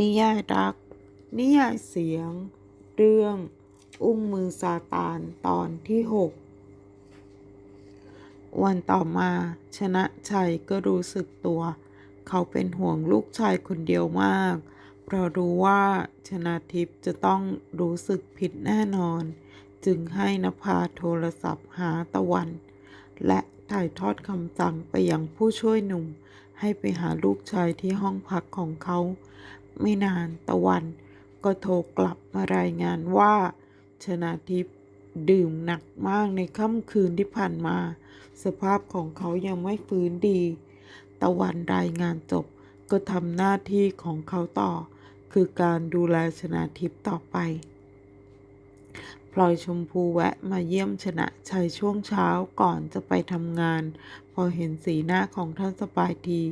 นิยายรัก นิยายเสียง เรื่อง อุ้งมือซาตานตอนที่หกวันต่อมาชนะชัยก็รู้สึกตัว เขาเป็นห่วงลูกชายคนเดียวมาก เพราะรู้ว่าชนะทิพย์จะต้องรู้สึกผิดแน่นอน จึงให้นภาโทรศัพท์หาตะวัน และถ่ายทอดคำสั่งไปยังผู้ช่วยหนุ่ม ให้ไปหาลูกชายที่ห้องพักของเขา ไม่นานตะวันก็โทรกลับมารายงานว่า ชนาทิพย์ดื่มหนักมากในค่ำคืนที่ผ่านมา สภาพของเขายังไม่ฟื้นดี ตะวันรายงานจบก็ทำหน้าที่ของเขาต่อ คือการดูแลชนาทิพย์ต่อไปพลอยชมพูแวะมาเยี่ยมชนะชัยช่วงเช้าก่อนจะไปทำงาน พอเห็นสีหน้าของท่านสบายดี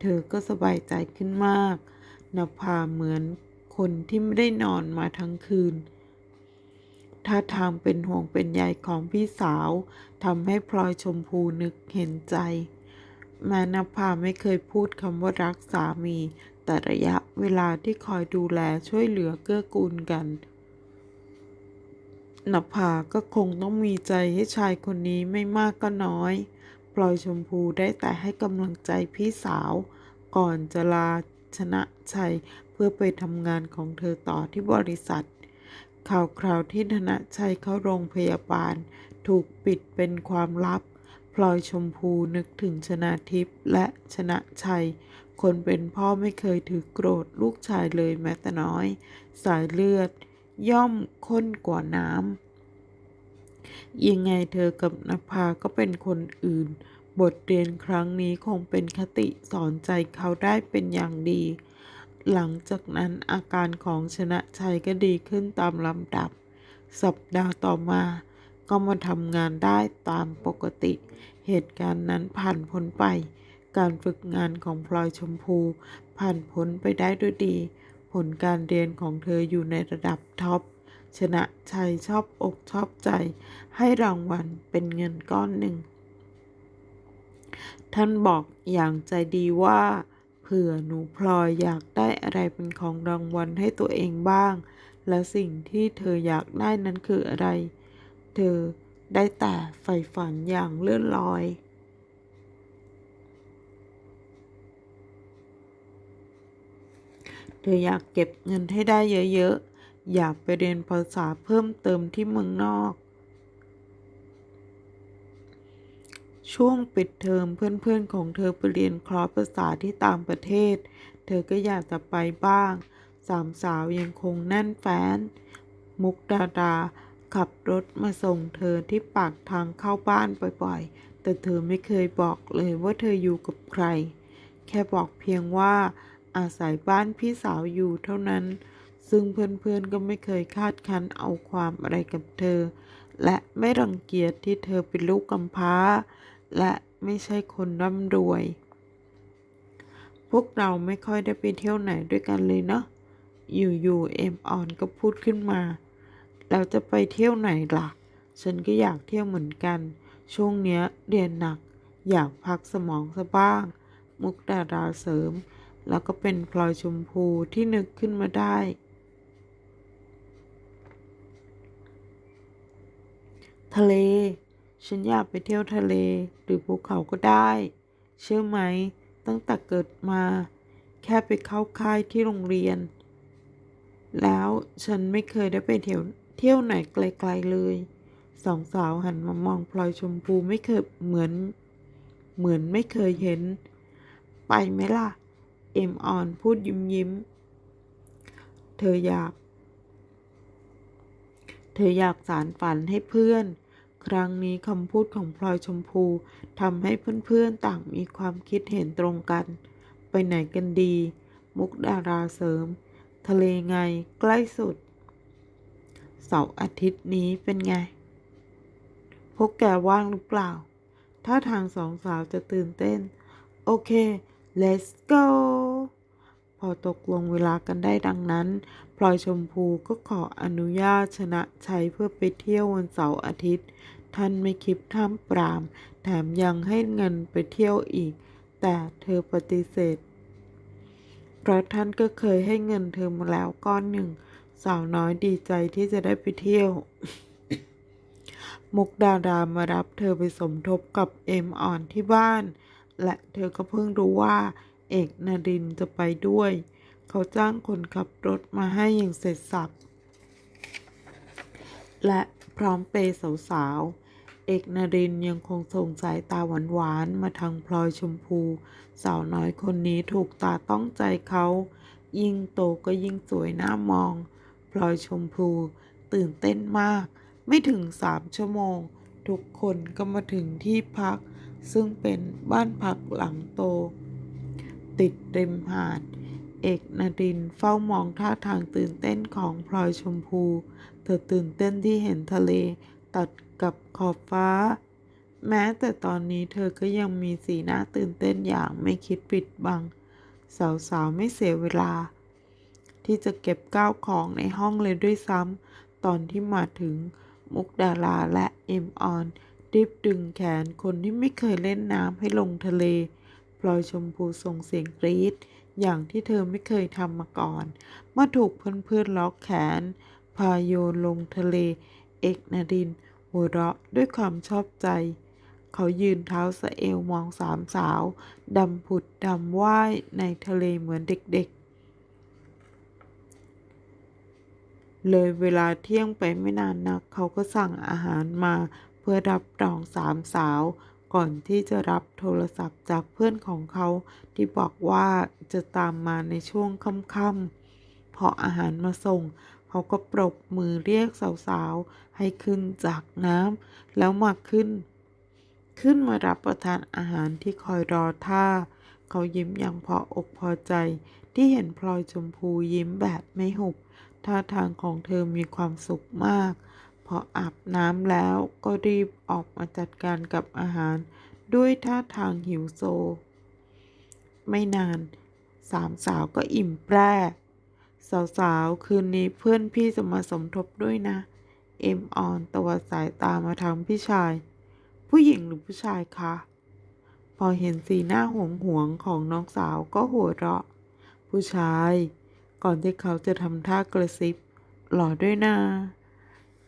เธอก็สบายใจขึ้นมาก นภาเหมือนคนที่ไม่ได้นอนมาทั้งคืน ท่าทางเป็นห่วงเป็นใยของพี่สาวทำให้พลอยชมพูนึกเห็นใจ แม้นภาไม่เคยพูดคำว่ารักสามี แต่ระยะเวลาที่คอยดูแลช่วยเหลือเกื้อกูลกันนภาก็คงต้องมีใจให้ชายคนนี้ไม่มากก็น้อยพลอยชมพูได้แต่ให้กำลังใจพี่สาว ก่อนจะลา ชนะชัยเพื่อไปทำงานของเธอต่อที่บริษัท ข่าวคราวที่ธนชัยเข้าโรงพยาบาล ถูกปิดเป็นความลับ พลอยชมพูนึกถึงชนะทิพย์และชนะชัย คนเป็นพ่อไม่เคยถือโกรธลูกชายเลยแม้แต่น้อย สายเลือด ย่อมข้นกว่าน้ำยังไงเธอกับนภาก็เป็นคนอื่น บทเรียนครั้งนี้คงเป็นคติสอนใจเขาได้เป็นอย่างดี หลังจากนั้นอาการของชนะชัยก็ดีขึ้นตามลำดับ สัปดาห์ต่อมา ก็มาทำงานได้ตามปกติ เหตุการณ์นั้นผ่านพ้นไป การฝึกงานของพลอยชมพู ผ่านพ้นไปได้ด้วยดี ผลการเรียนของเธออยู่ในระดับท็อปชนะชัยชอบอกชอบใจ ให้รางวัลเป็นเงินก้อนหนึ่ง ท่านบอกอย่างใจดีว่า เผื่อหนูพลอยอยากได้อะไรเป็นของรางวัลให้ตัวเองบ้าง และสิ่งที่เธออยากได้นั้นคืออะไร เธอได้แต่ใฝ่ฝันอย่างเลื่อนลอยเธออยากเก็บเงินให้ได้เยอะๆ อยากไปเรียนภาษาเพิ่มเติมที่เมืองนอก ช่วงปิดเทอมเพื่อนๆของเธอไปเรียนคลอร์สภาษาที่ต่างประเทศ เธอก็อยากจะไปบ้าง สามสาวยังคงแน่นแฟ้น มุกดาดาขับรถมาส่งเธอที่ปากทางเข้าบ้านบ่อยๆ แต่เธอไม่เคยบอกเลยว่าเธออยู่กับใคร แค่บอกเพียงว่าอาศัยบ้านพี่สาวอยู่เท่านั้น ซึ่งเพื่อนๆก็ไม่เคยคาดคันเอาความอะไรกับเธอ และไม่รังเกียจที่เธอเป็นลูกกำพร้า และไม่ใช่คนร่ำรวย พวกเราไม่ค่อยได้ไปเที่ยวไหนด้วยกันเลยเนาะ อยู่ๆเอ็มออนก็พูดขึ้นมา เราจะไปเที่ยวไหนล่ะ ฉันก็อยากเที่ยวเหมือนกัน ช่วงเนี้ยเรียนหนัก อยากพักสมองซะบ้าง มุกดาราเสริม แล้วก็เป็นพลอยชมพูที่นึกขึ้นมาได้ทะเล ฉันอยากไปเที่ยวทะเลหรือภูเขาก็ได้ เชื่อไหม ตั้งแต่เกิดมา แค่ไปเข้าค่ายที่โรงเรียน แล้วฉันไม่เคยได้ไปเที่ยวเที่ยวไหนไกลๆเลย สองสาวหันมามองพลอยชมพูไม่เคยเหมือน เหมือนไม่เคยเห็น ไปไหมล่ะ เอ็มออนพูดยิ้มยิ้ม เธออยาก เธออยากสารฝันให้เพื่อน ครั้งนี้คำพูดของพลอยชมพูทำให้เพื่อนๆต่างมีความคิดเห็นตรงกัน ไปไหนกันดี มุกดาราเสริม ทะเลไงใกล้สุด เสาร์อาทิตย์นี้เป็นไง พวกแกว่างหรือเปล่า ถ้าทางสองสาวจะตื่นเต้น โอเค let's go พอตกลงเวลากันได้ดังนั้น พลอยชมพูก็ขออนุญาตชนะชัยเพื่อไปเที่ยววันเสาร์อาทิตย์ ท่านไม่คิดท่ามปราม แถมยังให้เงินไปเที่ยวอีก แต่เธอปฏิเสธ เพราะท่านก็เคยให้เงินเธอมาแล้วก้อนหนึ่ง สาวน้อยดีใจที่จะได้ไปเที่ยว มุกดาดามารับเธอไปสมทบกับเอ็มอ่อนที่บ้าน และเธอก็เพิ่งรู้ว่า เอกนาดินจะไปด้วย เขาจ้างคนขับรถมาให้อย่างเสร็จสับ และพร้อมเปย์สาวๆ เอกนารินยังคงส่งสายตาหวานๆ มาทางพลอยชมพู สาวน้อยคนนี้ถูกตาต้องใจเขา ยิ่งโตก็ยิ่งสวยน่ามอง พลอยชมพูตื่นเต้นมาก ไม่ถึงสามชั่วโมง ทุกคนก็มาถึงที่พัก ซึ่งเป็นบ้านพักหลังโต ติดริมหาด เอกนาดินเฝ้ามองท่าทางตื่นเต้นของพลอยชมพู เธอตื่นเต้นที่เห็นทะเลตัดกับขอบฟ้า แม้แต่ตอนนี้เธอก็ยังมีสีหน้าตื่นเต้นอย่างไม่คิดปิดบัง สาวๆไม่เสียเวลา ที่จะเก็บก้าวของในห้องเลยด้วยซ้ำตอนที่มาถึงมุกดาราและเอ็มออนรีบดึงแขนคนที่ไม่เคยเล่นน้ำให้ลงทะเล พลอยชมพูส่งเสียงกรี๊ดอย่างที่เธอไม่เคยทำมาก่อน เมื่อถูกเพื่อนๆล็อกแขน พาโยนลงทะเล เอกนาดินหัวเราะด้วยความชอบใจ เขายืนเท้าสะเอวมองสามสาวดำผุดดำว่ายในทะเลเหมือนเด็กๆ เลยเวลาเที่ยงไปไม่นานนัก เขาก็สั่งอาหารมาเพื่อรับรองสามสาว ก่อนที่จะรับโทรศัพท์จากเพื่อนของเขาที่บอกว่าจะตามมาในช่วงค่ำๆพออาหารมาส่ง เขาก็ปรบมือเรียกสาวๆ ให้ขึ้นจากน้ำแล้วมาขึ้น ขึ้นมารับประทานอาหารที่คอยรอท่า เขายิ้มอย่างพออกพอใจ ที่เห็นพลอยชมพูยิ้มแบบไม่หุบท่าทางของเธอมีความสุขมาก พออาบน้ำแล้วก็รีบออกมาจัดการกับอาหาร ด้วยท่าทางหิวโซ ไม่นาน สามสาวก็อิ่มแปร่สาวๆ คืนนี้เพื่อนพี่จะมาสมทบด้วยนะ เอ็มออนตวัดสายตามาทางพี่ชาย ผู้หญิงหรือผู้ชายคะ พอเห็นสีหน้าหวงหวงของน้องสาวก็หัวเราะ ผู้ชาย ก่อนที่เขาจะทำท่ากระซิบ หล่อด้วยนะ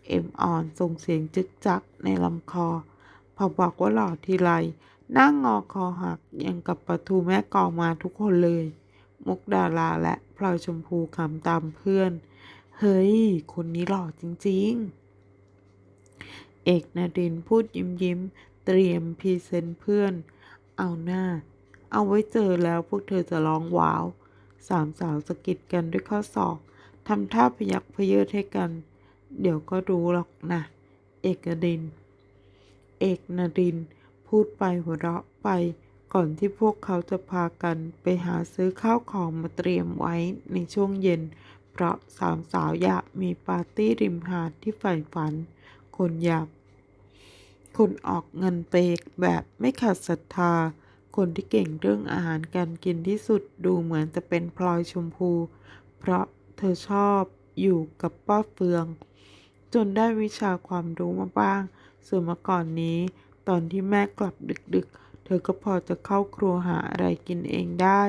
เอ็มอ่อนส่งเสียงจึกจักในลำคอ พอบอกว่าหล่อทีไรนั่งงอคอหักยังกับประตูแม่กองมาทุกคนเลย มุกดาราและพลอยชมพูคำตามเพื่อน เฮ้ย คนนี้หล่อจริง ๆ เอกนาดินพูดยิ้มยิ้ม เตรียมพรีเซนต์เพื่อน เอาหน้า เอาไว้เจอแล้วพวกเธอจะร้องว้าว สามสาวสะกิดกันด้วยข้อศอกทำท่าพยักพเยิดให้กัน เดี๋ยวก็รู้หรอกนะ เอกดิน เอกนดิน พูดไปหัวเราะไป ก่อนที่พวกเขาจะพากันไปหาซื้อข้าวของมาเตรียมไว้ในช่วงเย็น เพราะสามสาวอยากมีปาร์ตี้ริมหาดที่ใฝ่ฝัน คนอยาก คนออกเงินเปกแบบไม่ขาดศรัทธา คนที่เก่งเรื่องอาหารการกินที่สุดดูเหมือนจะเป็นพลอยชมพู เพราะเธอชอบอยู่กับป้าเฟือง จนได้วิชาความรู้มาบ้าง ส่วนเมื่อก่อนนี้ ตอนที่แม่กลับดึกๆ เธอก็พอจะเข้าครัวหาอะไรกินเองได้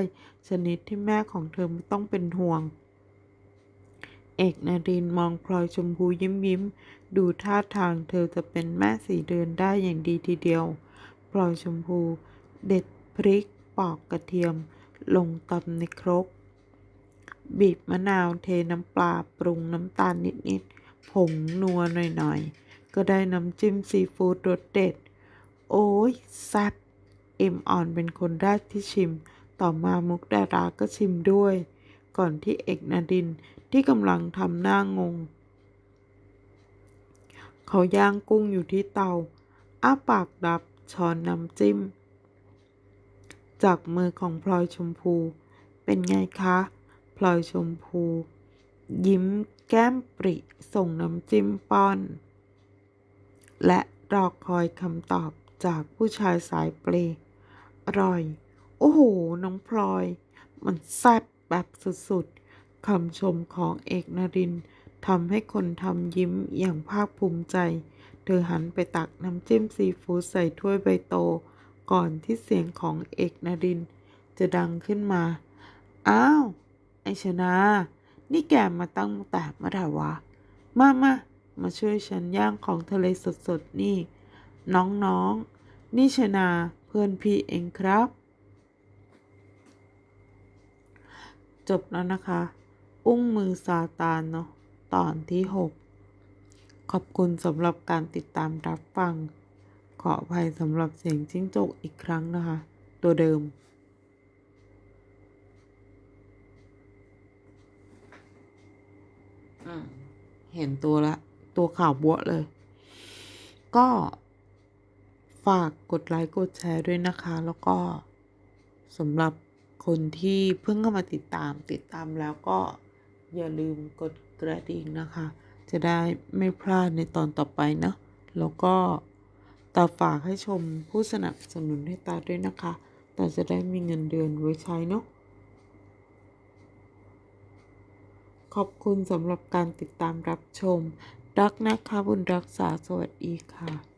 ชนิดที่แม่ของเธอไม่ต้องเป็นห่วง เอกนารินมองพลอยชมพูยิ้มยิ้ม ดูท่าทางเธอจะเป็นแม่สีเดือนได้อย่างดีทีเดียว พลอยชมพู เด็ดพริกปอกกระเทียม ลงตำในครกบีบมะนาวเทน้ำปลาปรุงน้ำตาลนิดๆ ผงนัวหน่อยๆ ก็ได้น้ำจิ้มซีฟู้ดรสเด็ด โอ้ยแซ่บเอ็มออนเป็นคนแรกที่ชิม ต่อมามุกดาราก็ชิมด้วย ก่อนที่เอกนาดินที่กำลังทำหน้างง เขาย่างกุ้งอยู่ที่เตา อ้าปากดับช้อนน้ำจิ้ม จากมือของพลอยชมพู เป็นไงคะ พลอยชมพู ยิ้ม แก้มปริส่งน้ำจิ้มป้อน และรอคอยคำตอบจากผู้ชายสายเปรยอร่อย โอ้โห น้องพลอย มันแซ่บแบบสุดๆคำชมของเอกนรินทำให้คนทำยิ้มอย่างภาคภูมิใจ เธอหันไปตักน้ำจิ้มซีฟู้ดใส่ถ้วยใบโต ก่อนที่เสียงของเอกนริน จะดังขึ้นมาออ้าว ไอชนะ นี่แกมาตั้งแต่เมื่อไหร่วะ มามามาช่วยฉันย่างของทะเลสดๆนี่ น้องๆนี่ชนาเพื่อนพี่เองครับ จบแล้วนะคะ อุ้งมือซาตานเนาะตอนที่หกขอบคุณสำหรับการติดตามรับฟัง ขออภัยสำหรับเสียงจิ้งจกอีกครั้งนะคะ ตัวเดิม อืม เห็นตัวละ ตัวขาวบัวเลย ก็ฝากกดไลค์กดแชร์ด้วยนะคะ แล้วก็สำหรับคนที่เพิ่งเข้ามาติดตามติดตามแล้วก็อย่าลืมกดกระดิ่งนะคะ จะได้ไม่พลาดในตอนต่อไปเนาะแล้วก็ตาฝากให้ชมผู้สนับสนุนให้ตาด้วยนะคะ แตาจะได้มีเงินเดือนไว้ใช้เนาะ ขอบคุณสำหรับการติดตามรับชม รักนะคะบุญรักษาสวัสดีค่ะ